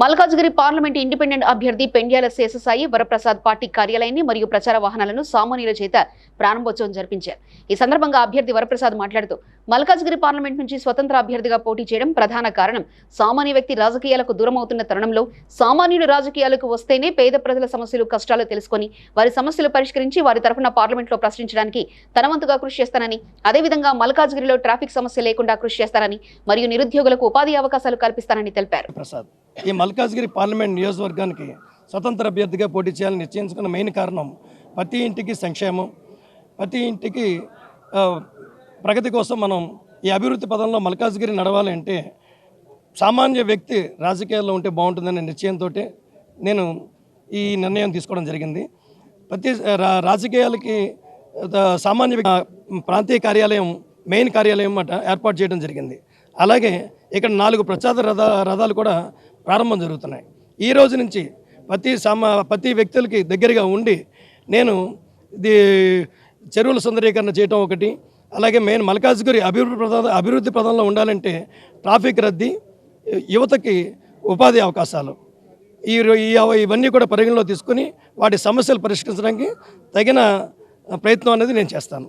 Malkajgiri parliament independent అభ్యర్థి Pendyala Seshasai Varaprasad party కార్యాలయాన్ని మరియు ప్రచార వాహనాలను సామాన్యుల చేత ప్రారంభోత్సవం జరిపించారు. ఈ సందర్భంగా అభ్యర్థి వరప్రసాద్ మాట్లాడుతూ మల్కాజ్గిరి పార్లమెంట్ నుంచి స్వతంత్ర అభ్యర్థిగా పోటీ చేయడం ప్రధాన కారణం. సామాన్య వ్యక్తి రాజకీయాలకు దూరం అవుతున్న తరుణంలో సామాన్యుడు రాజకీయాలకు వస్తేనే పేద ప్రజల సమస్యలు కష్టాలు తెలుసుకొని వారి సమస్యలు పరిష్కరించి వారి తరఫున పార్లమెంట్లో ప్రశ్నించడానికి తనవంతుగా కృషి చేస్తానని అదేవిధంగా మల్కాజ్గిరిలో ట్రాఫిక్ సమస్య లేకుండా కృషి చేస్తానని మరియు నిరుద్యోగులకు ఉపాధి అవకాశాలు కల్పిస్తానని తెలిపారు. ప్రసాద్. ఈ మల్కాజ్గిరి పార్లమెంట్ నియోజకవర్గానికి స్వతంత్ర అభ్యర్థిగా పోటీ చేయాలని నిశ్చయించుకున్న మెయిన్ కారణం ప్రతి ఇంటికి సంక్షేమం ప్రతి ఇంటికి ప్రగతి కోసం మనం ఈ అభివృద్ధి పదంలో మల్కాజ్గిరి నడవాలి అంటే సామాన్య వ్యక్తి రాజకీయాల్లో ఉంటే బాగుంటుందనే నిశ్చయంతో నేను ఈ నిర్ణయం తీసుకోవడం జరిగింది. ప్రతి రాజకీయాలకి సామాన్య ప్రాంతీయ కార్యాలయం మెయిన్ కార్యాలయం అట ఏర్పాటు చేయడం జరిగింది. అలాగే ఇక్కడ నాలుగు ప్రచార రథ రథాలు కూడా ప్రారంభం జరుగుతున్నాయి. ఈ రోజు నుంచి ప్రతి సమా ప్రతి వ్యక్తులకి దగ్గరగా ఉండి నేను ఇది చెరువుల సుందరీకరణ చేయటం ఒకటి అలాగే మెయిన్ మల్కాజ్గిరి అభివృద్ధి ప్రధాన అభివృద్ధి పదంలో ఉండాలంటే ట్రాఫిక్ రద్దీ యువతకి ఉపాధి అవకాశాలు. ఈ ఈ ఇవన్నీ కూడా పరిగణలో తీసుకుని వాటి సమస్యలు పరిష్కరించడానికి తగిన ప్రయత్నం అనేది నేను చేస్తాను.